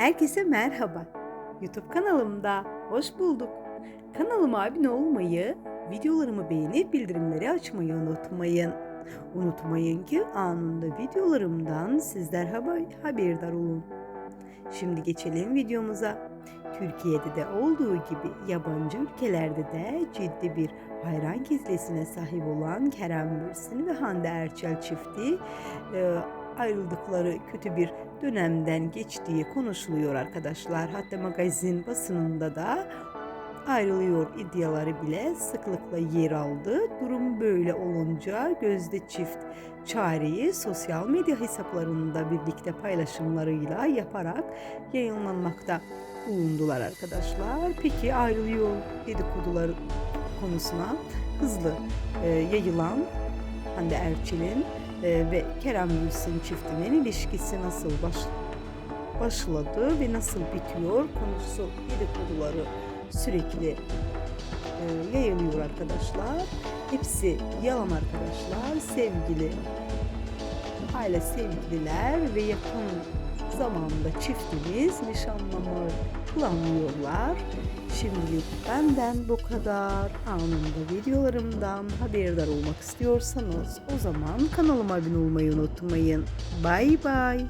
Herkese merhaba. YouTube kanalımda hoş bulduk. Kanalıma abone olmayı, videolarımı beğenip bildirimleri açmayı unutmayın. Unutmayın ki anında videolarımdan sizler haber, haberdar olun. Şimdi geçelim videomuza. Türkiye'de de olduğu gibi yabancı ülkelerde de ciddi bir hayran kitlesine sahip olan Kerem Bürsin ve Hande Erçel çifti e, ayrıldıkları kötü bir dönemden geçtiği konuşuluyor arkadaşlar. Hatta magazin basınında da ayrılıyor iddiaları bile sıklıkla yer aldı. Durum böyle olunca Gözde çift çareyi sosyal medya hesaplarında birlikte paylaşımlarıyla yaparak yayınlanmakta bulundular arkadaşlar. Peki ayrılıyor dedikodular konusuna hızlı e, yayılan Hande Erçel'in ve Kerem Bürsin çiftinin ilişkisi nasıl baş, başladı ve nasıl bitiyor konusu dedikoduları sürekli e, yayılıyor arkadaşlar. Hepsi yalan arkadaşlar. Sevgili aile sevgililer ve yakın zamanda çiftimiz nişanlama planlıyorlar. Şimdilik benden bu kadar. Anında videolarımdan haberdar olmak istiyorsanız o zaman kanalıma abone olmayı unutmayın. Bay bay.